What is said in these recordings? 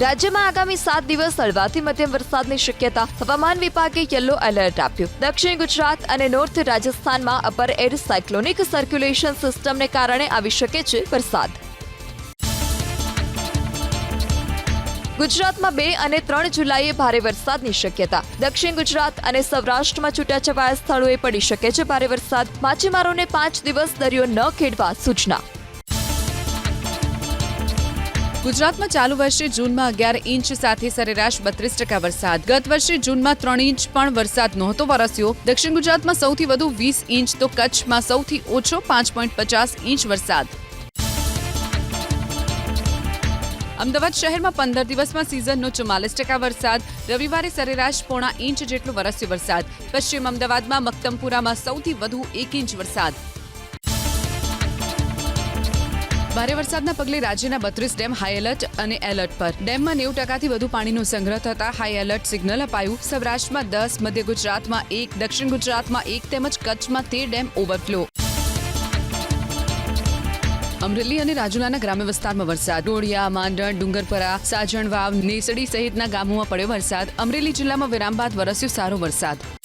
રાજ્યમાં આગામી સાત દિવસ હળવાથી મધ્યમ વરસાદની શક્યતા. હવામાન વિભાગે યલો એલર્ટ આપ્યું. દક્ષિણ ગુજરાત અને નોર્થ રાજસ્થાનમાં અપર એર સાયક્લોનિક સર્ક્યુલેશન સિસ્ટમને કારણે આવી શકે છે વરસાદ. ગુજરાતમાં બે અને ત્રણ જુલાઈએ ભારે વરસાદની શક્યતા. દક્ષિણ ગુજરાત અને સૌરાષ્ટ્રમાં છૂટાછવાયા સ્થળોએ પડી શકે છે ભારે વરસાદ. માછીમારોને પાંચ દિવસ દરિયો ન ખેડવા સૂચના. ગુજરાતમાં ચાલુ વર્ષે જૂનમાં અગિયાર ઇંચ સાથે સરેરાશ બત્રીસ ટકા વરસાદ. ગત વર્ષે જૂનમાં ત્રણ ઇંચ પણ વરસાદ નહોતો વરસ્યો. દક્ષિણ ગુજરાતમાં સૌથી વધુ વીસ ઇંચ તો કચ્છમાં સૌથી ઓછો પાંચ પોઈન્ટ પચાસ ઇંચ વરસાદ. અમદાવાદ શહેરમાં પંદર દિવસમાં સિઝનનો ચુમ્માલીસ ટકા વરસાદ. રવિવારે સરેરાશ પોણા ઇંચ જેટલો વરસ્યો વરસાદ. પશ્ચિમ અમદાવાદમાં મક્તમપુરામાં સૌથી વધુ એક ઇંચ વરસાદ. ભારે વરસાદના પગલે રાજ્યના બત્રીસ ડેમ હાઈ એલર્ટ અને એલર્ટ પર. ડેમમાં નેવું ટકાથી વધુ પાણીનો સંગ્રહ થતા હાઈ એલર્ટ સિગ્નલ અપાયું. સૌરાષ્ટ્રમાં દસ, મધ્ય ગુજરાતમાં એક, દક્ષિણ ગુજરાતમાં એક તેમજ કચ્છમાં તેર ડેમ ઓવરફ્લો અમરેલી અને રાજુલાના ગ્રામ્ય વિસ્તારમાં વરસાદ. ડોળિયા, માંડણ, ડુંગરપરા સાજણ વાવ નેસડી સહિતના ગામોમાં પડ્યો વરસાદ. અમરેલી જિલ્લામાં વિરામ બાદ વરસ્યો સારો વરસાદ.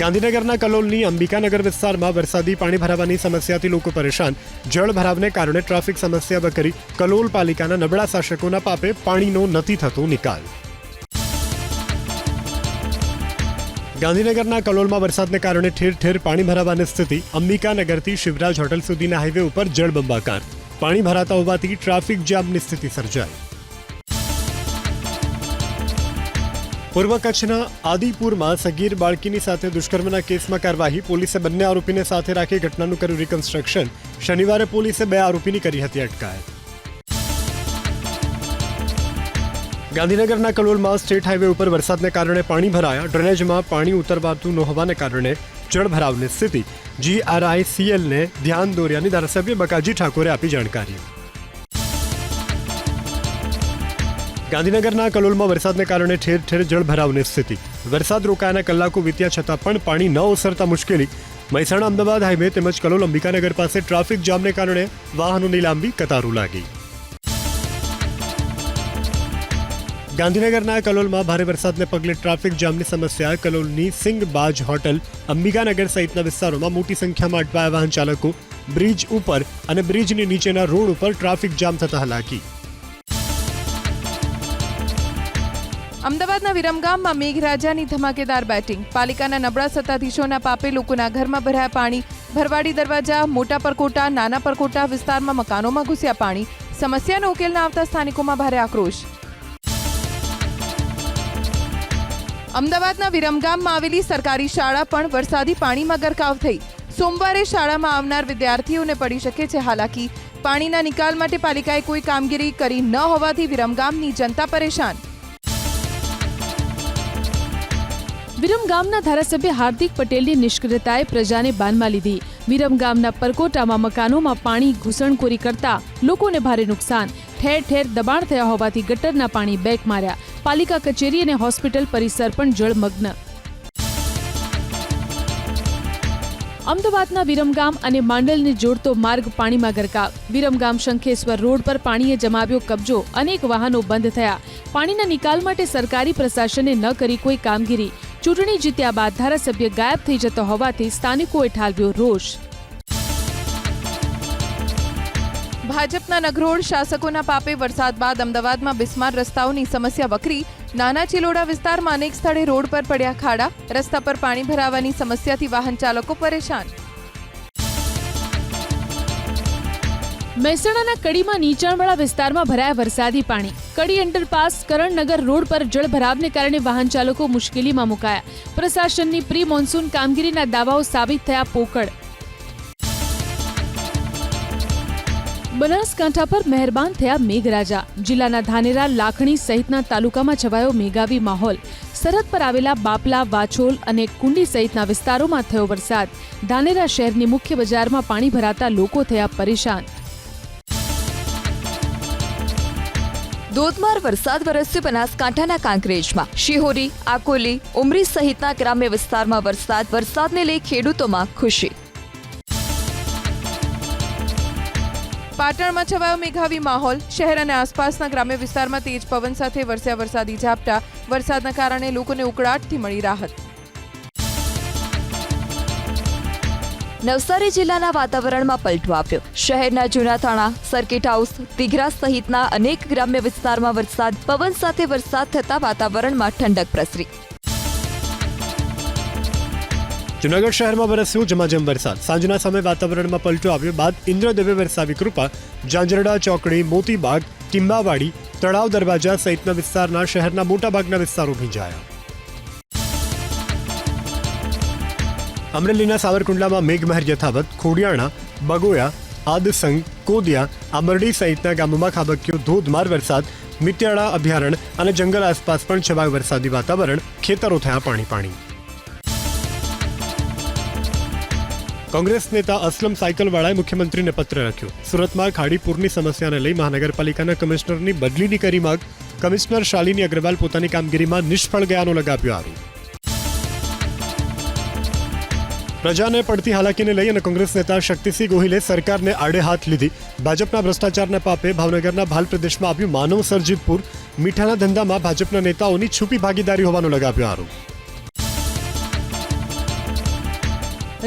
ગાંધીનગરના કલોલની અંબિકાનગર વિસ્તારમાં વરસાદી પાણી ભરાવાની સમસ્યાથી લોકો પરેશાન. જળ ભરાવને કારણે ટ્રાફિક સમસ્યા વકરી કલોલ પાલિકાના નબળા શાસકોના પાપે પાણીનો નથી થતો નિકાલ. ગાંધીનગરના કલોલમાં વરસાદને કારણે ઠેર ઠેર પાણી ભરાવાની સ્થિતિ અંબિકાનગરથી શિવરાજ હોટલ સુધીના હાઈવે ઉપર જળબંબાકાર. પાણી ભરાતા હોવાથી ટ્રાફિક જામની સ્થિતિ સર્જાઈ. પૂર્વ કચ્છના આદિપુરમાં સગીર બાળકીની સાથે દુષ્કર્મના કેસમાં કાર્યવાહી, પોલીસે બંને આરોપીને સાથે રાખી ઘટનાનું કર્યું રિકન્સ્ટ્રક્શન શનિવારે પોલીસે બે આરોપીની કરી હતી અટકાયત. ગાંધીનગરના કલોલમાં સ્ટેટ હાઈવે ઉપર વરસાદને કારણે પાણી ભરાયા. ડ્રેનેજમાં પાણી ઉતરવાતું ન હોવાને કારણે જળભરાવની સ્થિતિ. જીઆરઆઈસીએલને ધ્યાન દોર્યાની ધારાસભ્ય બકાજી ઠાકોરે આપી જાણકારી. ગાંધીનગરના કલોલમાં વરસાદને કારણે ઠેર ઠેર જળભરાવની સ્થિતિ. વરસાદ રોકાયાના કલાકો વીત્યા છતાં પણ પાણી ન ઓસરતા મુશ્કેલી. મહેસાણા અમદાવાદ હાઈવે તેમજ કલોલ અંબિકાનગર પાસે ટ્રાફિક જામને કારણે વાહનોની લાંબી કતારો લાગી. ગાંધીનગરના કલોલમાં ભારે વરસાદને પગલે ટ્રાફિક જામની સમસ્યા. કલોલની સિંગ બાજ હોટલ અંબિકાનગર સહિતના વિસ્તારોમાં મોટી સંખ્યામાં અટવાયા વાહન ચાલકો બ્રિજ ઉપર અને બ્રિજની નીચેના રોડ ઉપર ટ્રાફિક જામ થતા હાલાકી. અમદાવાદના વિરમગામમાં મેઘરાજાની ધમાકેદાર બેટિંગ. પાલિકાના નબળા સત્તાધીશોના પાપે લોકોના ઘરમાં ભરાયા પાણી. ભરવાડી દરવાજા, મોટા પરકોટા, નાના પરકોટા વિસ્તારમાં મકાનોમાં ઘૂસ્યા પાણી. સમસ્યાનો ઉકેલ ન આવતા સ્થાનિકોમાં ભારે આક્રોશ. અમદાવાદના વિરમગામમાં આવેલી સરકારી શાળા પણ વરસાદી પાણીમાં ગરકાવ થઈ. સોમવારે શાળામાં આવનાર વિદ્યાર્થીઓને પડી શકે છે હાલાકી. પાણીના નિકાલ માટે પાલિકાએ કોઈ કામગીરી કરી ન હોવાથી વિરમગામની જનતા પરેશાન. વિરમ ગામના ધારાસભ્ય હાર્દિક પટેલની નિષ્ક્રિયતાએ પ્રજાને બાનમાં લીધી. વિરમ ગામના પરકોટામાં મકાનોમાં પાણી ઘૂસણખોરી કરતા લોકોને ભારે નુકસાન. ઠેર ઠેર દબાણ થયા હોવાથી ગટરના પાણી બેક માર્યા. પાલિકા કચેરી અને હોસ્પિટલ પરિસર પણ જળમગ્ન. અમદાવાદના વિરમગામ અને માંડલને જોડતો માર્ગ પાણીમાં ગરકાવ. વિરમગામ શંખેશ્વર રોડ પર પાણીએ જમાવ્યો કબજો. અનેક વાહનો બંધ થયા. પાણીના નિકાલ માટે સરકારી પ્રશાસને ન કરી કોઈ કામગીરી. ચૂંટણી જીત્યા બાદ ધારાસભ્ય ગાયબ થઈ જતો હોવાથી સ્થાનિકોએ ઠાલવ્યો રોષ. ભાજપના નગરોળ શાસકોના પાપે વરસાદ બાદ અમદાવાદમાં બિસ્માર રસ્તાઓની સમસ્યા વકરી નાના ચિલોડા વિસ્તારમાં અનેક સ્થળે રોડ પર પડ્યા ખાડા, રસ્તા પર પાણી ભરાવાની સમસ્યાથી વાહન ચાલકો પરેશાન. મહેસાણાના કડીમાં નીચાણવાળા વિસ્તારમાં ભરાયા વરસાદી પાણી. કડી અંડરપાસ કરણનગર રોડ પર જળભરાવને કારણે વાહન ચાલકો મુશ્કેલીમાં મુકાયા. પ્રશાસનની પ્રી મોન્સૂન કામગીરીના દાવાઓ સાબિત થયા પોકળ. બનાસકાંઠા પર મહેરબાન થયા મેઘરાજા. જિલ્લાના ધાનેરા, લાખણી સહિતના તાલુકામાં છવાયો મેઘાવી માહોલ. સરહદ પર આવેલા બાપલા, વાછોલ અને કુંડી સહિતના વિસ્તારોમાં થયો વરસાદ. ધાનેરા શહેરની મુખ્ય બજારમાં પાણી ભરાતા લોકો થયા પરેશાન. ધોધમાર વરસાદ વરસ્યો બનાસકાંઠાના કાંકરેજમાં. શિહોરી, આકોલી, ઉમરી સહિતના ગ્રામ્ય વિસ્તારમાં વરસાદ, વરસાદને લઈ ખેડૂતોમાં ખુશી. પાટણમાં છવાયો મેઘાવી માહોલ. શહેર અને આસપાસના ગ્રામ્ય વિસ્તારમાં તેજ પવન સાથે વરસ્યા વરસાદી ઝાપટા. વરસાદના કારણે લોકોને ઉકળાટથી મળી રાહત. નવસારી જિલ્લાના વાતાવરણમાં પલટો આવ્યો. શહેરના જૂના થાણા સર્કિટ હાઉસ દિઘરા સહિતના અનેક ગ્રામ્ય વિસ્તારમાં વરસાદ, પવન સાથે વરસાદ થતા વાતાવરણમાં ઠંડક પ્રસરી. જુનાગઢ શહેરમાં વરસ્યો જમાજમ વરસાદ. સાંજના સમયે વાતાવરણમાં પલટો આવ્યો. બાદ ઇન્દ્રદેવે વરસાવી કૃપા. ઝાંઝરડા, ચોકડી, મોતીબાગ, ટીંબાવાડી, તળાવ દરવાજા સહિતના વિસ્તારના શહેરના મોટાભાગના વિસ્તારો ભીંજાયા. અમરેલીના સાવરકુંડલામાં મેઘમહેર યથાવત, ખોડિયાણા, બગોયા, આદસંગ, કોદિયા, આમરડી સહિતના ગામોમાં ખાબક્યો, ધોધમાર વરસાદ, મિત્યાળા અભયારણ્ય અને જંગલ આસપાસ પણ છવાયું વરસાદી વાતાવરણ ખેતરો થયા પાણી પાણી કોંગ્રેસ નેતા અસલમ સાયકલવાળાએ મુખ્યમંત્રીને પત્ર લખ્યો. સુરતમાં ખાડીપુરની સમસ્યાને લઈ મહાનગરપાલિકાના કમિશનરની બદલીની કરી માગ. કમિશનર શાલિની અગ્રવાલ પોતાની કામગીરીમાં નિષ્ફળ ગયાનો લગાવ્યો આરોપ. પ્રજાને પડતી હાલાકીને લઈ અને કોંગ્રેસ નેતા શક્તિસિંહ ગોહિલે સરકારને આડે હાથ લીધી. ભાજપના ભ્રષ્ટાચારના પાપે ભાવનગરના ભાલ પ્રદેશમાં આવ્યું માનવ સર્જિત મીઠાના ધંધામાં ભાજપના નેતાઓની છુપી ભાગીદારી હોવાનો લગાવ્યો આરોપ.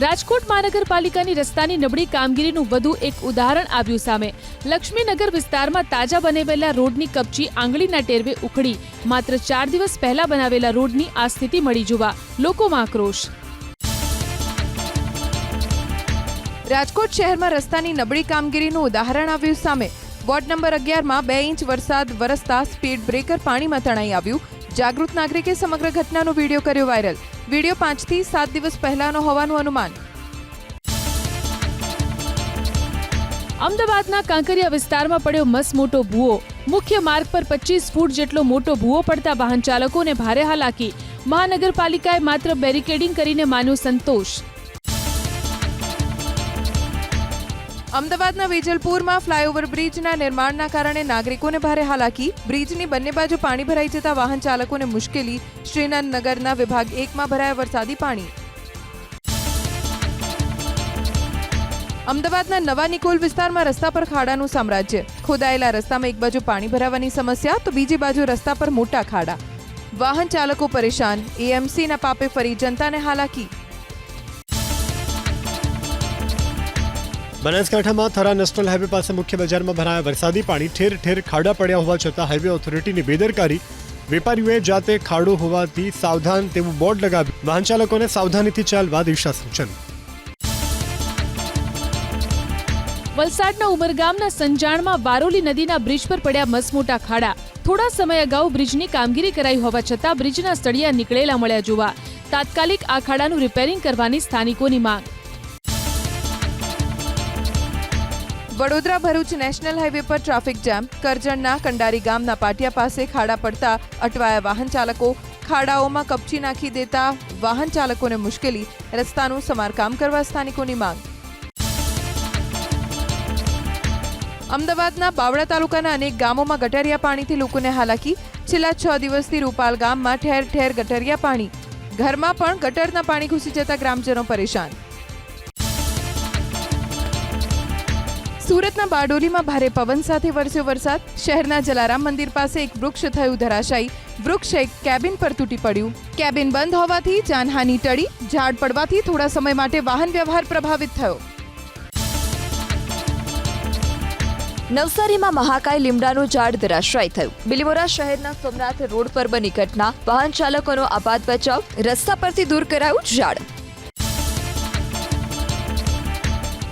રાજકોટ મહાનગરપાલિકાની રસ્તાની નબળી કામગીરીનું વધુ એક ઉદાહરણ આવ્યું સામે. લક્ષ્મીનગર વિસ્તારમાં તાજા બનાવેલા રોડની કપચી આંગળીના ટેરવે ઉખડી. માત્ર ચાર દિવસ પહેલા બનાવેલા રોડની આ સ્થિતિ મળી જોવા લોકોમાં આક્રોશ. રાજકોટ શહેરમાં રસ્તાની નબળી કામગીરીનું ઉદાહરણ આવ્યું સામે. વોર્ડ નંબર અગિયારમાં બે ઇંચ વરસાદ વરસતા સ્પીડ બ્રેકર પાણીમાં તણાઈ આવ્યું. જાગૃત નાગરિકે સમગ્ર ઘટનાનો વીડિયો કર્યો વાયરલ. વીડિયો પાંચથી સાત દિવસ પહેલાનો હોવાનું અનુમાન. અમદાવાદના કાંકરિયા વિસ્તારમાં પડ્યો મસ મોટો ભૂવો. મુખ્ય માર્ગ પર પચીસ ફૂટ જેટલો મોટો ભૂવો પડતા વાહન ચાલકોને ભારે હાલાકી. મહાનગરપાલિકાએ માત્ર બેરિકેડિંગ કરીને માન્યો સંતોષ. અમદાવાદના વેજલપુરમાં ફ્લાયઓવર બ્રિજના નિર્માણના કારણે નાગરિકોને ભારે હાલાકી. બ્રિજની બંને બાજુ પાણી ભરાઈ જતા વાહન ચાલકોને મુશ્કેલી. શ્રીનગરના વિભાગ એકમાં ભરાયા વરસાદી પાણી. અમદાવાદના નવા નિકોલ વિસ્તારમાં રસ્તા પર ખાડાનું સામ્રાજ્ય. ખોદાયેલા રસ્તામાં એક બાજુ પાણી ભરાવાની સમસ્યા, તો બીજી બાજુ રસ્તા પર મોટા ખાડા. વાહન ચાલકો પરેશાન. એએમસીના પાપે ફરી જનતાને હાલાકી. બનાસકાંઠામાં થરા નેશનલ હાઈવે પાસે મુખ્ય બજારમાં ભરાયા વરસાદી પાણી. ઠેર ઠેર ખાડા પડ્યા હોવા છતાં હાઈવે ઓથોરિટીની બેદરકારી. વેપારીઓએ જાતે ખાડો હોવાથી સાવધાન તેવું બોર્ડ લગાવી વાહન ચાલકોને સાવધાનીથી ચાલવા દિશા સૂચન. વલસાડના ઉમરગામના સંજાણમાં વારોલી નદીના બ્રિજ પર પડ્યા મસમોટા ખાડા. થોડા સમય અગાઉ બ્રિજની કામગીરી કરાઈ હોવા છતાં બ્રિજના સળિયા નીકળેલા મળ્યા જોવા. તાત્કાલિક આ ખાડાનું રિપેરિંગ કરવાની સ્થાનિકોની માંગ. વડોદરા ભરૂચ નેશનલ હાઈવે પર ટ્રાફિક જામ. કરજણના કંડારી ગામના પાટિયા પાસે ખાડા પડતા અટવાયા વાહન ચાલકો. ખાડાઓમાં કપચી નાખી દેતા વાહન ચાલકોને મુશ્કેલી. રસ્તાનું સમારકામ કરવા સ્થાનિકોની માંગ. અમદાવાદના બાવળા તાલુકાના અનેક ગામોમાં ગટરિયા પાણીથી લોકોને હાલાકી. છેલ્લા છ દિવસથી રૂપાલ ગામમાં ઠેર ઠેર ગટરિયા પાણી. ઘરમાં પણ ગટરના પાણી ઘૂસી જતા ગ્રામજનો પરેશાન. સુરતના બારડોલીમાં ભારે પવન સાથે વરસ્યો વરસાદ. શહેરના જલારામ મંદિર પાસે એક વૃક્ષ થયું ધરાશાયી. વૃક્ષ એક કેબિન પર તૂટી પડ્યું. કેબિન બંધ હોવાથી જાનહાની ટળી. ઝાડ પડવાથી થોડા સમય માટે વાહન વ્યવહાર પ્રભાવિત થયો. નવસારીમાં મહાકાય લીમડાનું ઝાડ ધરાશાયી થયું. બિલીમોરા શહેરના સોમનાથ રોડ પર બની ઘટના. વાહન ચાલકોનો આપાત બચાવ. રસ્તા પરથી દૂર કરાયું ઝાડ.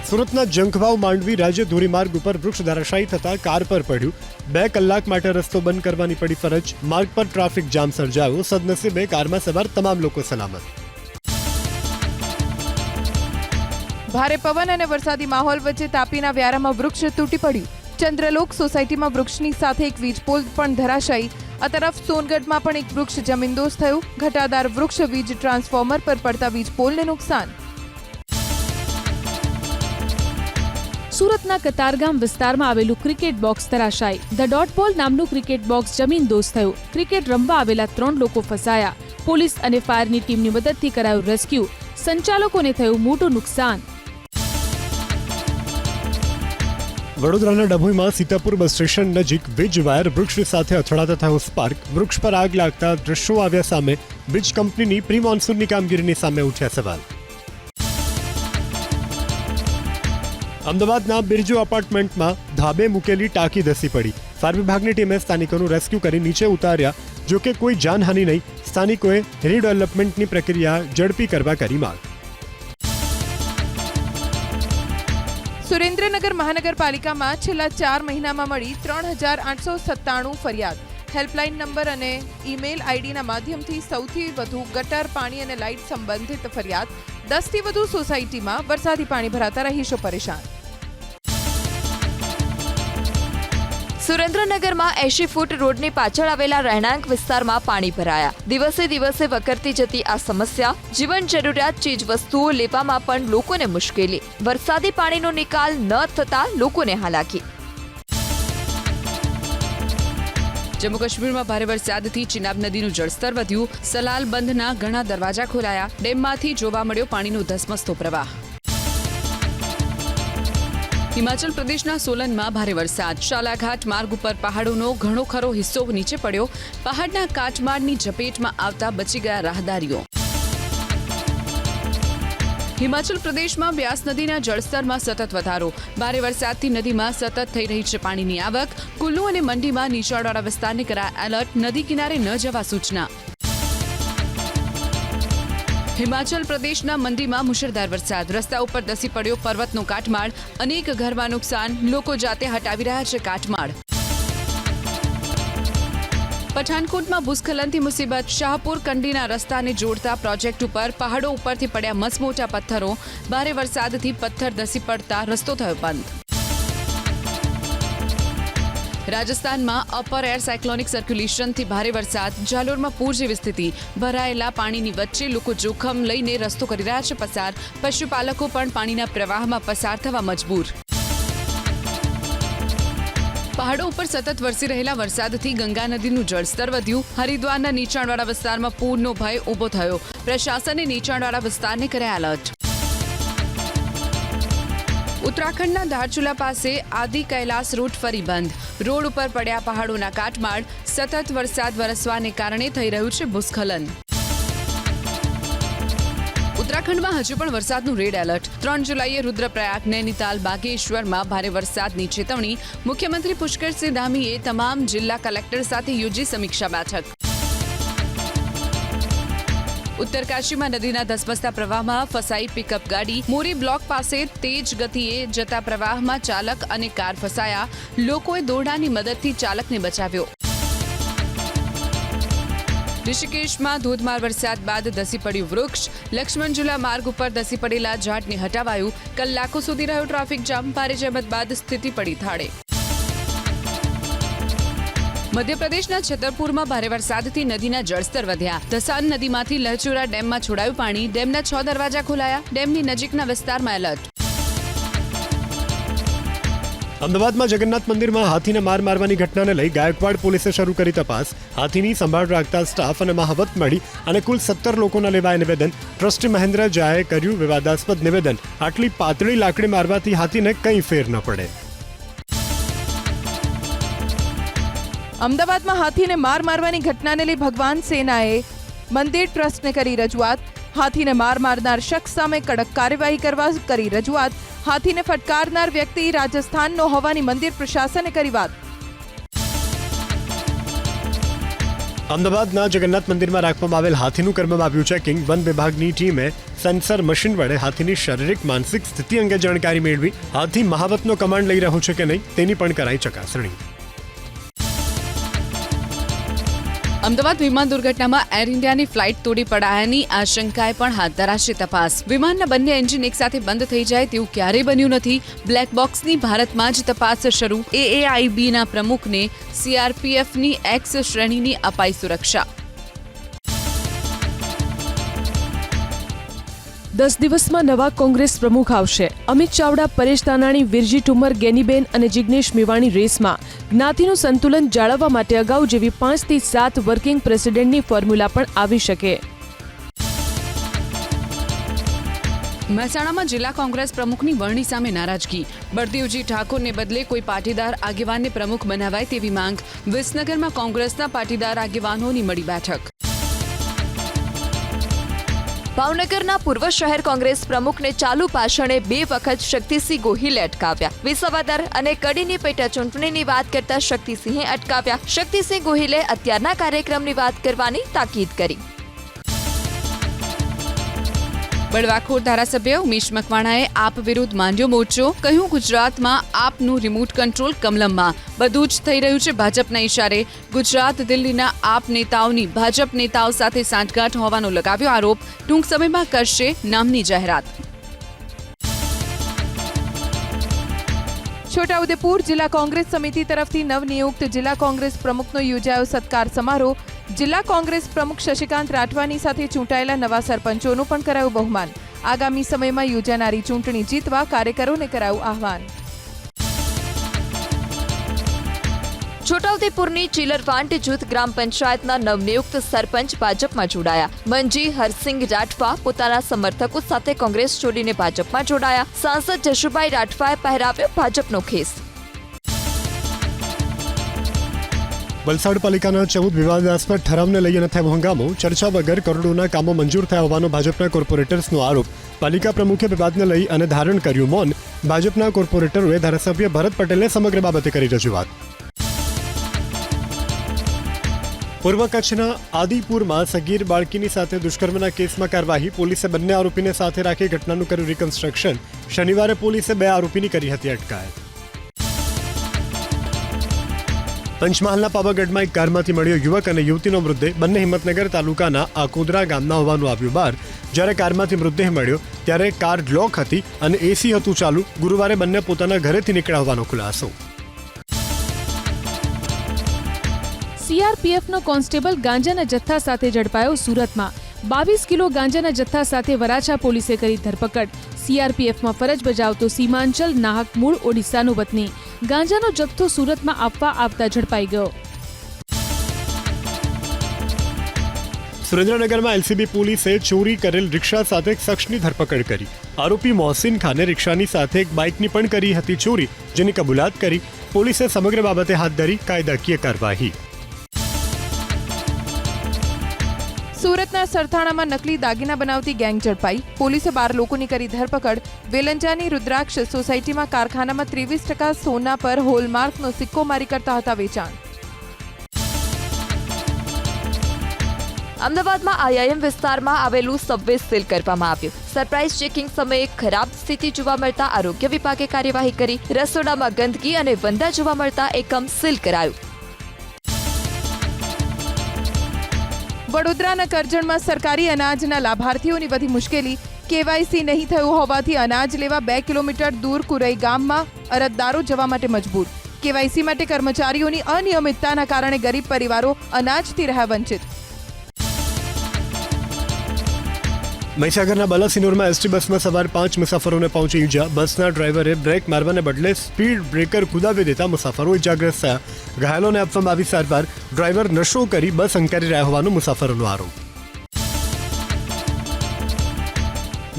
સુરતના જંખવાવ માંડવી રાજ્ય ધોરીમાર્ગ ઉપર વૃક્ષ ધરાશાયી થતા કાર પર પડ્યું. બે કલાક માટે રસ્તો બંધ કરવાની પડી ફરજ. માર્ગ પર ટ્રાફિક જામ સર્જાયો. સદનસીબે કારમાં સવાર તમામ લોકો સલામત. ભારે પવન અને વરસાદી માહોલ વચ્ચે તાપીના વ્યારામાં વૃક્ષ તૂટી પડ્યું. ચંદ્રલોક સોસાયટીમાં વૃક્ષની સાથે એક વીજપોલ પણ ધરાશાયી. આ તરફ સોનગઢમાં પણ એક વૃક્ષ જમીનદોસ્ત થયું. ઘટાદાર વૃક્ષ વીજ ટ્રાન્સફોર્મર પર પડતા વીજપોલને નુકસાન. સુરતના કતારગામ વિસ્તારમાં આવેલું ક્રિકેટ બોક્સ ધરાશાય. ધ ડોટ બોલ નામનું ક્રિકેટ બોક્સ જમીન દોસ્ત થયું. ક્રિકેટ રમવા આવેલા ત્રણ લોકો ફસાયા. પોલીસ અને ફાયરની ટીમની મદદથી કરાયું રેસ્ક્યુ. સંચાલકોને થયું મોટું નુકસાન. વડોદરાના ડભોઈમાં સીતાપુર બસ સ્ટેશન નજીક વીજ વાયર વૃક્ષ સાથે અથડાતા થયો સ્પાર્ક. વૃક્ષ પર આગ લાગતા દ્રશ્યો આવ્યા સામે વીજ કંપનીની પ્રી મોન્સૂનની કામગીરીની સામે ઉઠ્યા સવાલ. અમદાવાદના બિરજુ અપાર્ટમેન્ટમાં ધાબે મૂકેલી ટાંકી ધસી પડી. ફાયર વિભાગની ટીમે સ્થાનિકોનું રેસ્ક્યુ કરી નીચે ઉતાર્યા જોકે કોઈ જાનહાનિ નહીં. સ્થાનિકોએ રીડેવલપમેન્ટની પ્રક્રિયા ઝડપી કરવા કરી માંગ. સુરેન્દ્રનગર મહાનગરપાલિકામાં છેલ્લા ચાર મહિનામાં મળી ત્રણ હજાર આઠસો સત્તાણું ફરિયાદ. હેલ્પલાઇન નંબર અને ઈમેલ આઈડીના માધ્યમથી સૌથી વધુ ગટર પાણી અને લાઇટ સંબંધિત ફરિયાદ, દસથી વધુ સોસાયટીમાં વરસાદી પાણી ભરાતા રહીશો પરેશાન. સુરેન્દ્રનગરમાં એશી ફૂટ રોડની પાછળ આવેલા રહેણાંક વિસ્તારમાં પાણી ભરાયા. દિવસે દિવસે વકરતી જતી આ સમસ્યા, જીવન જરૂરિયાત ચીજ વસ્તુઓ લેવામાં પણ લોકોને મુશ્કેલી. વરસાદી પાણીનો નિકાલ ન થતા લોકોને હાલાકી. જમ્મુ કાશ્મીરમાં ભારે વરસાદથી ચિનાબ નદીનું જળસ્તર વધ્યું. સલાલ બંધના ઘણા દરવાજા ખોલાયા. ડેમમાંથી જોવા મળ્યો પાણીનો ધસમસતો પ્રવાહ. હિમાચલ પ્રદેશના સોલનમાં ભારે વરસાદ. શાલાઘાટ માર્ગ ઉપર પહાડોનો ઘણો ખરો હિસ્સો નીચે પડ્યો. પહાડના કાટમાળની ઝપેટમાં આવતા બચી ગયા રાહદારીઓ. હિમાચલ પ્રદેશમાં બ્યાસ નદીના જળસ્તરમાં સતત વધારો. ભારે વરસાદથી નદીમાં સતત થઈ રહી છે પાણીની આવક. કુલ્લુ અને મંડીમાં નીચાણવાળા વિસ્તારને કરાયા એલર્ટ. નદી કિનારે ન જવા સૂચના. હિમાચલ પ્રદેશના મંડીમાં મુશળધાર વરસાદ. રસ્તા ઉપર ધસી પડ્યો પર્વતનો કાટમાળ. અનેક ઘરમાં નુકસાન. લોકો જાતે હટાવી રહ્યા છે કાટમાળ. પઠાનકોટમાં ભૂસ્ખલનથી મુસીબત. શાહપુર કંડીના રસ્તાને જોડતા પ્રોજેક્ટ ઉપર પહાડો ઉપરથી પડ્યા મસમોટા પથ્થરો. ભારે વરસાદથી પથ્થર ધસી પડતા રસ્તો થયો બંધ. રાજસ્થાનમાં અપર એર સાયક્લોનિક સર્ક્યુલેશનથી ભારે વરસાદ. જાલોરમાં પૂર જેવી સ્થિતિ. ભરાયેલા પાણીની વચ્ચે લોકો જોખમ લઈને રસ્તો કરી રહ્યા છે પસાર. પશુપાલકો પણ પાણીના પ્રવાહમાં પસાર થવા મજબૂર. પહાડો ઉપર સતત વરસી રહેલા વરસાદથી ગંગા નદીનું જળસ્તર વધ્યું. હરિદ્વારના નીચાણવાળા વિસ્તારમાં પૂરનો ભય ઊભો થયો. પ્રશાસને નીચાણવાળા વિસ્તારને કર્યા એલર્ટ ઉત્તરાખંડના ધારચુલા પાસે આદિ કૈલાસ રૂટ ફરી બંધ. રોડ ઉપર પડ્યા પહાડોના કાટમાળ સતત વરસાદ વરસવાને કારણે થઈ રહ્યું છે ભૂસ્ખલન. ઉત્તરાખંડમાં હજુ પણ વરસાદનું રેડ એલર્ટ. ત્રણ જુલાઈએ રુદ્રપ્રયાગ નૈનીતાલ બાગેશ્વરમાં ભારે વરસાદની ચેતવણી. મુખ્યમંત્રી પુષ્કરસિંહ ધામીએ તમામ જિલ્લા કલેક્ટર સાથે યોજી સમીક્ષા બેઠક. ઉત્તરકાશીમાં નદીના ધસમસતા પ્રવાહમાં ફસાઈ પિકઅપ ગાડી મોરી બ્લોક પાસે તેજ ગતિએ જતા પ્રવાહમાં ચાલક અને કાર ફસાયા. લોકોએ દોરડાની મદદથી ચાલકને બચાવ્યો. ઋષિકેશમાં ધોધમાર વરસાદ બાદ ધસી પડ્યું વૃક્ષ. લક્ષ્મણઝુલા માર્ગ ઉપર ધસી પડેલા ઝાડને હટાવાયું. કલાકો સુધી રહ્યો ટ્રાફિક જામ. ભારે જહેમત બાદ સ્થિતિ પડી થાળે. મધ્યપ્રદેશના છતરપુરમાં ભારે વરસાદથી નદીના જળસ્તર વધ્યા. ધસાન નદીમાંથી લહચુરા ડેમમાં છોડાયું પાણી. ડેમના છ દરવાજા ખોલાયા. ડેમની નજીકના વિસ્તારમાં એલર્ટ. અમદાવાદમાં જગન્નાથ મંદિરમાં હાથીને માર મારવાની ઘટનાને લઈ ગાયકવાડ પોલીસે શરૂ કરી તપાસ. હાથીની સંભાળ રાખતા સ્ટાફ અને મહાવત મળી અને કુલ સત્તર લોકોના લેવાય નિવેદન. ટ્રસ્ટી મહેન્દ્ર ઝાએ કર્યું વિવાદાસ્પદ નિવેદન. આટલી પાતળી લાકડી મારવાથી હાથીને કંઈ ફેર ન પડે. અમદાવાદમાં હાથીને માર મારવાની ઘટનાને લઈ ભગવાન સેનાએ મંદિર ટ્રસ્ટને કરી રજૂઆત. હાથીને માર મારનાર શખ્સ સામે કડક કાર્યવાહી કરવા કરી રજૂઆત. હાથીને ફટકારનાર વ્યક્તિ રાજસ્થાનનો હોવાની મંદિર પ્રશાસને કરી વાત. અમદાવાદના જગન્નાથ મંદિરમાં રાખવામાં આવેલ હાથીનું કરવામાં આવ્યું ચેકિંગ વન વિભાગની ટીમે સેન્સર મશીન વડે હાથીની શારીરિક, માનસિક સ્થિતિ અંગે જાણકારી મેળવી. હાથી મહાવતનો કમાન્ડ લઈ રહ્યો છે કે નહીં તેની પણ કરાઈ ચકાસણી. અમદાવાદ વિમાન દુર્ઘટનામાં એર ઇન્ડિયાની ફ્લાઇટ તોડી પડાયાની આશંકાએ પણ હાથ ધરાશે તપાસ. વિમાનના બંને એન્જિન એકસાથે બંધ થઈ જાય તેવું ક્યારેય બન્યું નથી. બ્લેક બોક્સની ભારતમાં જ તપાસ શરૂ. એએઆઈબીના પ્રમુખને સીઆરપીએફની એક્સ શ્રેણીની અપાઈ સુરક્ષા. દસ દિવસમાં નવા કોંગ્રેસ પ્રમુખ આવશે. અમિત ચાવડા, પરેશ તાનાણી વિરજી ઠુમર, ગેનીબેન અને જિગ્નેશ મેવાણી રેસમાં. જ્ઞાતિનું સંતુલન જાળવવા માટે અગાઉ જેવી પાંચથી સાત વર્કિંગ પ્રેસિડેન્ટની ફોર્મ્યુલા પણ આવી શકે. મહેસાણામાં જિલ્લા કોંગ્રેસ પ્રમુખની વરણી સામે નારાજગી. બળદેવજી ઠાકોરને બદલે કોઈ પાટીદાર આગેવાનને પ્રમુખ બનાવાય તેવી માંગ. વિસનગરમાં કોંગ્રેસના પાટીદાર આગેવાનોની મળી બેઠક. ભાવનગરના પૂર્વ શહેર કોંગ્રેસ પ્રમુખને ચાલુ પાષણે બે વખત શક્તિસિંહ ગોહિલે અટકાવ્યા. વિસવાદર અને કડીની પેટા ચૂંટણીની વાત કરતા શક્તિસિંહે અટકાવ્યા. શક્તિસિંહ ગોહિલે અત્યારના કાર્યક્રમની વાત કરવાની તાકીદ કરી. બળવાખોર ધારાસભ્ય ઉમેશ મકવાણાએ આપ વિરુદ્ધ માંડ્યો મોરચો. કહ્યું, ગુજરાતમાં આપનું રિમોટ કંટ્રોલ કમલમમાં. બધું જ થઈ રહ્યું છે ભાજપના ઇશારે ગુજરાત દિલ્હીના આપ નેતાઓની ભાજપ નેતાઓ સાથે સાંઠગાંઠ હોવાનો લગાવ્યો આરોપ. ટૂંક સમયમાં કરશે નામની જાહેરાત. છોટાઉદેપુર જિલ્લા કોંગ્રેસ સમિતિ તરફથી નવનિયુક્ત જિલ્લા કોંગ્રેસ પ્રમુખનો યોજાયો સત્કાર સમારોહ. જિલ્લા કોંગ્રેસ પ્રમુખ શશિકાંત રાઠવાની સાથે ચૂંટાયેલા નવા સરપંચોનું પણ કરાયું બહુમાન. આગામી સમયમાં યોજાનારી ચૂંટણી જીતવા કાર્યકરોને કરાયું આહવાન. છોટાઉદેપુરની ચિલરવાંટ જૂથ ગ્રામ પંચાયતના નવનિયુક્ત સરપંચ ભાજપમાં જોડાયા. મંજી હરસિંગ રાઠવા પોતાના સમર્થકો સાથે કોંગ્રેસ છોડીને ભાજપમાં જોડાયા. સાંસદ જશુભાઈ રાઠવાએ પહેરાવ્યો ભાજપનો ખેસ. વલસાડ પાલિકાના ચૌદ વિવાદાસ્પદ ઠરાવને લઈ અને થયો હંગામો, ચર્ચા વગર કરોડોના કામો મંજૂર થયા હોવાનો ભાજપના કોર્પોરેટર્સનો આરોપ. પાલિકા પ્રમુખે વિવાદને લઈ અને ધારણ કર્યું મૌન. ભાજપના કોર્પોરેટરોએ ધારાસભ્ય ભરત પટેલને સમગ્ર બાબતે કરી રજૂઆત. પૂર્વ કચ્છના આદિપુરમાં સગીર બાળકીની સાથે દુષ્કર્મના કેસમાં કાર્યવાહી, પોલીસે બંને આરોપીને સાથે રાખી ઘટનાનું કર્યું રિકન્સ્ટ્રક્શન શનિવારે પોલીસે બે આરોપીની કરી હતી અટકાયત. પંચમહાલના પાવાગઢમાં એક કારમાંથી મળ્યો યુવક અને યુવતીનો મૃતદેહ. બંને હિંમતનગર તાલુકાના આકોદરા ગામના હોવાનું આવ્યું બહાર. જ્યારે કારમાંથી મૃતદેહ મળ્યો, ત્યારે કાર લોક હતી અને એસી હતું ચાલુ. ગુરુવારે બંને પોતાના ઘરેથી નીકળ્યા હોવાનો ખુલાસો. સીઆરપીએફનો કોન્સ્ટેબલ ગાંજાના જથ્થા સાથે ઝડપાયો સુરતમાં. બાવીસ કિલો ગાંજાના જથ્થા સાથે વરાછા પોલીસે કરી ધરપકડ. સીઆરપીએફમાં ફરજ બજાવતો સીમાંચલ નાહક મૂળ ઓડિશાનો વતની. ગાંજાનો જથ્થો સુરતમાં આપવા આવતા ઝડપાઈ ગયો. સુરેન્દ્રનગરમાં એલસીબી પોલીસે ચોરી કરેલ રિક્ષા સાથે એક શખ્સની ધરપકડ કરી. આરોપી મોહસિન ખાને રિક્ષાની સાથે એક બાઇકની પણ કરી હતી ચોરી, જેની કબૂલાત કરી પોલીસે સમગ્ર બાબતે હાથ ધરી કાયદાકીય કાર્યવાહી. સુરતના સરથાણામાં નકલી દાગીના બનાવતી ગેંગ ઝડપાઈ. પોલીસે બાર લોકોની કરી ધરપકડ. વેલંજાની રુદ્રાક્ષ સોસાયટીમાં કારખાનામાં ત્રેવીસ ટકા સોના પર હોલમાર્કનો સિક્કો મારી કરતા હતા વેચાણ. અમદાવાદમાં આઈઆઈએમ વિસ્તારમાં આવેલું સબવે સીલ કરવામાં આવ્યું. સરપ્રાઇઝ ચેકિંગ સમયે ખરાબ સ્થિતિ જોવા મળતા આરોગ્ય વિભાગે કાર્યવાહી કરી. રસોડામાં ગંદકી અને વંદા જોવા મળતા એકમ સીલ કરાયું. વડોદરાના કરજણમાં સરકારી અનાજના લાભાર્થીઓની વધી મુશ્કેલી. કેવાયસી નહીં થયું હોવાથી અનાજ લેવા બે કિલોમીટર દૂર કુરઈ ગામમાં અરજદારો જવા માટે મજબૂર. કેવાયસી માટે કર્મચારીઓની અનિયમિતતાના કારણે ગરીબ પરિવારો અનાજથી રહ્યા વંચિત. મહીસાગરના બલાસિનોરમાં એસટી બસમાં સવાર પાંચ મુસાફરોને પહોંચી ઈજા. બસના ડ્રાઈવરે બ્રેક મારવાને બદલે સ્પીડ બ્રેકર કુદાવી દેતા મુસાફરો ઇજાગ્રસ્ત થયા. ઘાયલોને આપવામાં આવી સારવાર. ડ્રાઈવર નશો કરી બસ અંકારી રહ્યા હોવાનો મુસાફરોનો આરોપ.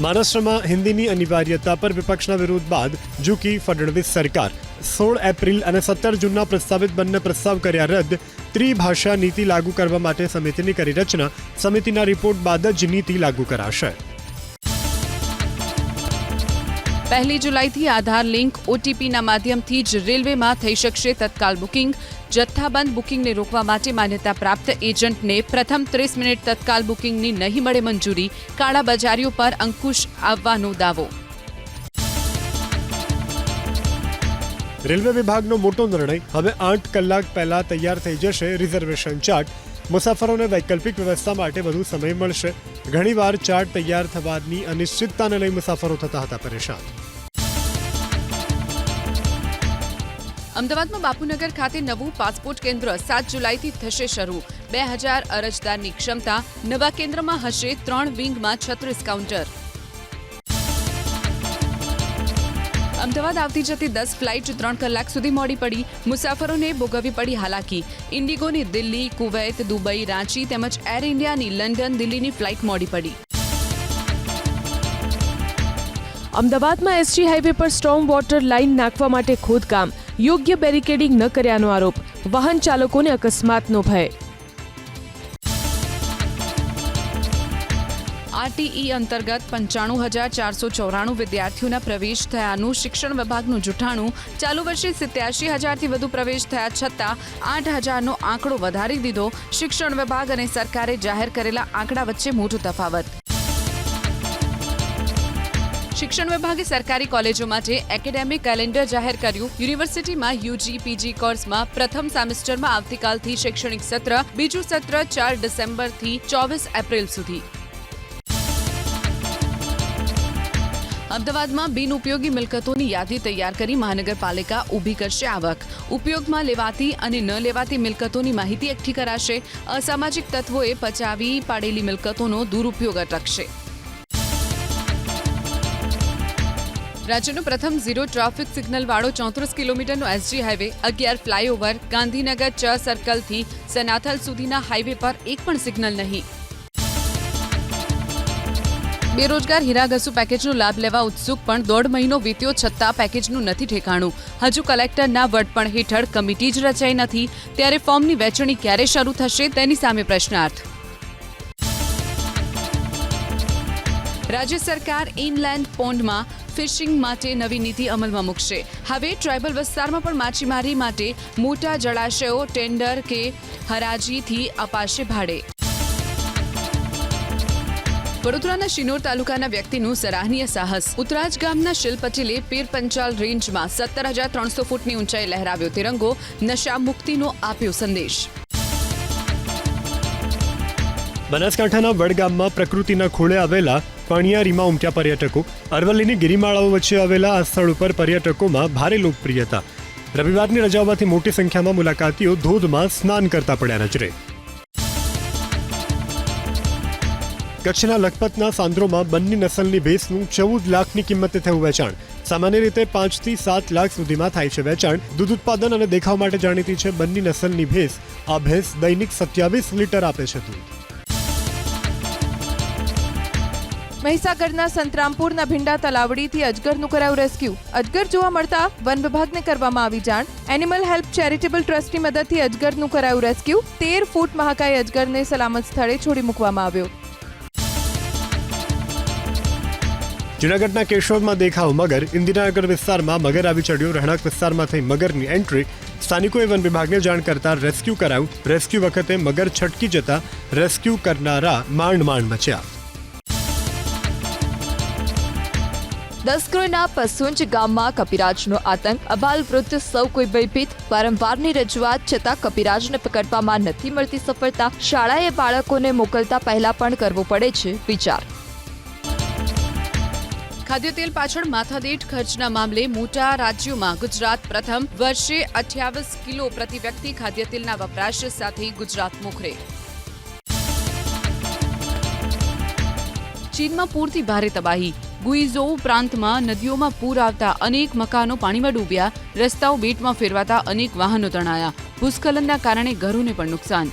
મહારાષ્ટ્રમાં હિન્દીની અનિવાર્યતા પર વિપક્ષના વિરોધ બાદ ઝૂકી ફડણવીસ સરકાર. સોળ એપ્રિલ અને સત્તર જૂનના પ્રસ્તાવિત બંને પ્રસ્તાવ કર્યા રદ, ત્રિભાષા નીતિ લાગુ કરવા માટે સમિતિની કરી રચના સમિતિના રિપોર્ટ બાદ જ નીતિ લાગુ કરાશે. પહેલી જુલાઈથી આધાર લિંક ઓટીપીના માધ્યમથી જ રેલવેમાં થઈ શકશે તત્કાલ બુકિંગ. જથ્થાબંધ બુકિંગને રોકવા માટે માન્યતા પ્રાપ્ત એજન્ટને પ્રથમ ત્રીસ મિનિટ તત્કાલ બુકિંગની નહીં મળે મંજૂરી, કાળા બજારીઓ પર અંકુશ આવવાનો દાવો. રેલવે વિભાગનો મોટો નિર્ણય, હવે આઠ કલાક પહેલા તૈયાર થઈ જશે રિઝર્વેશન ચાર્ટ. મુસાફરોને વૈકલ્પિક વ્યવસ્થા માટે વધુ સમય મળશે. ઘણીવાર ચાર્ટ તૈયાર થવાની અનિશ્ચિતતાને લઈ મુસાફરો થતા હતા પરેશાન. અમદાવાદમાં બાપુનગર ખાતે નવું પાસપોર્ટ કેન્દ્ર સાત જુલાઈથી થશે શરૂ. બે હજાર અરજદારની ક્ષમતા નવા કેન્દ્રમાં હશે ત્રણ વિંગમાં છત્રીસ કાઉન્ટર. અમદાવાદ આવતી જતી દસ ફ્લાઇટ ત્રણ કલાક સુધી મોડી પડી. મુસાફરોને ભોગવવી પડી હાલાકી. ઇન્ડિગોની દિલ્હી, કુવૈત, દુબઈ, રાંચી તેમજ એર ઇન્ડિયાની લંડન દિલ્હીની ફ્લાઇટ મોડી પડી. અમદાવાદમાં એસટી હાઈવે પર સ્ટ્રોંગ વોટર લાઇન નાખવા માટે ખોદકામ. યોગ્ય બેરિકેડિંગ ન કર્યાનો આરોપ વાહન ચાલકોને અકસ્માતનો ભય. આરટીઈ અંતર્ગત પંચાણું હજાર ચારસો ચોરાણું વિદ્યાર્થીઓના પ્રવેશ થયાનું શિક્ષણ વિભાગનું જૂઠાણું ચાલુ વર્ષે સિત્યાસી હજારથી વધુ પ્રવેશ થયા છતાં આઠ હજારનો આંકડો વધારી દીધો શિક્ષણ વિભાગ અને સરકારે જાહેર કરેલા આંકડા વચ્ચે મોટો તફાવત. શિક્ષણ વિભાગે સરકારી કોલેજો માટે એકેડેમિક કેલેન્ડર જાહેર કર્યું. યુનિવર્સિટીમાં યુજી, પીજી કોર્સમાં પ્રથમ સેમેસ્ટરમાં આવતીકાલથી શૈક્ષણિક સત્ર, બીજું સત્ર ચાર ડિસેમ્બરથી ચોવીસ એપ્રિલ સુધી. અમદાવાદમાં બિનઉપયોગી મિલકતોની યાદી તૈયાર કરી મહાનગરપાલિકા ઊભી કરશે આવક. ઉપયોગમાં લેવાતી અને ન લેવાતી મિલકતોની માહિતી એકઠી કરાશે. અસામાજિક તત્વોએ પચાવી પાડેલી મિલકતોનો દુરુપયોગ અટકશે. રાજ્યનો પ્રથમ ઝીરો ટ્રાફિક સિગ્નલવાળો ચોત્રીસ કિલોમીટરનો એસજી હાઈવે, અગિયાર ફ્લાયઓવર, ગાંધીનગર ચ સર્કલથી સનાથલ સુધીના હાઈવે પર એક પણ સિગ્નલ નહીં. બેરોજગાર હીરાઘસુ પેકેજનો લાભ લેવા ઉત્સુક પણ દોઢ મહિનો વીત્યો છતાં પેકેજનું નથી ઠેકાણું. હજુ કલેક્ટરના વડપણ હેઠળ કમિટી જ રચાઈ નથી. ત્યારે ફોર્મની વહેંચણી ક્યારે શરૂ થશે તેની સામે પ્રશ્નાર્થ. રાજ્ય સરકાર ઇનલેન્ડ પોન્ડમાં ફિશિંગ માટે નવી નીતિ અમલમાં મૂકશે. હવે ટ્રાઇબલ વિસ્તારમાં પણ માછીમારી માટે મોટા જળાશયો, ટેન્ડર કે હરાજીથી અપાશે ભાડે. વડોદરાના શિનોર તાલુકાના વ્યક્તિનું સરાહનીય સાહસ. ઉતરાજ ગામના શિલ પટેલે પીર પંચાલ રેન્જમાં સત્તર હજાર ત્રણસો ફૂટની ઊંચાઈ લહેરાવ્યો તિરંગો નશા મુક્તિનો આપ્યો સંદેશ. બનાસકાંઠાના વડગામમાં પ્રકૃતિના ખોળે આવેલા પાણિયારીમાં ઉમટ્યા પર્યટકો. અરવલ્લીની ગિરિમાળાઓ વચ્ચે આવેલા આ સ્થળ ઉપર પર્યટકોમાં ભારે લોકપ્રિયતા. રવિવારની રજાઓમાંથી મોટી સંખ્યામાં મુલાકાતીઓ ધોધમાં સ્નાન કરતા પડ્યા નજરે. કચ્છના લખપતના સાંદ્રોમાં બંની નસલની ભેંસનું ચૌદ લાખની કિંમતે થયું વેચાણ. સામાન્ય રીતે પાંચથી સાત લાખ સુધીમાં થાય છે વેચાણ. દૂધ ઉત્પાદન અને દેખાવ માટે જાણીતી છે બંની નસલની ભેંસ. આ ભેંસ દૈનિક સત્યાવીસ લીટર આપે છે દૂધ. મહીસાગરના સંતરામપુરના ભીંડા તલાવડીથી અજગરનું કરાયું રેસ્ક્યુ. અજગર જોવા મળતા વન વિભાગને કરવામાં આવી જાણ. એનિમલ હેલ્પ ચેરિટેબલ ટ્રસ્ટની મદદથી અજગરનું કરાયું રેસ્ક્યુ. તેર ફૂટ મહાકાય અજગરને સલામત સ્થળે છોડી મૂકવામાં આવ્યો. જૂનાગઢના કેશોદમાં દેખાવ મગર. ઇન્દિરાનગર વિસ્તારમાં મગર આવી ચડ્યો. રહેણાંક વિસ્તારમાં થઈ મગરની એન્ટ્રી. સ્થાનિકોએ વન વિભાગને જાણ કરતા રેસ્ક્યુ કરાયું રેસ્ક્યુ વખતે મગર છટકી જતા રેસ્ક્યુ કરનારા માંડ માંડ બચ્યા દસક્રોઈના પસુંજ ગામમાં કપિરાજનો આતંક, અબાલ વૃદ્ધ સૌ કોઈ ભયભીત વારંવારની રજૂઆત છતાં કપિરાજને પકડવામાં નથી મળતી સફળતા. શાળાએ બાળકોને મોકલતા પહેલા પણ કરવો પડે છે વિચાર. ખાદ્ય તેલ પાછળ માથાદીઠ ખર્ચના મામલે મોટા રાજ્યોમાં ગુજરાત પ્રથમ વર્ષે અઠ્યાવીસ કિલો પ્રતિ વ્યક્તિ ખાદ્ય તેલના વપરાશ સાથે ગુજરાત મોખરે. ચીનમાં પૂરથી ભારે તબાહી. ગુઇઝોઉ પ્રાંતમાં નદીઓમાં પૂર આવતા અનેક મકાનો પાણીમાં ડૂબ્યા, રસ્તાઓ બેટમાં ફેરવાતા અનેક વાહનો તણાયા. ભૂસ્ખલનના કારણે ઘરોને પણ નુકસાન.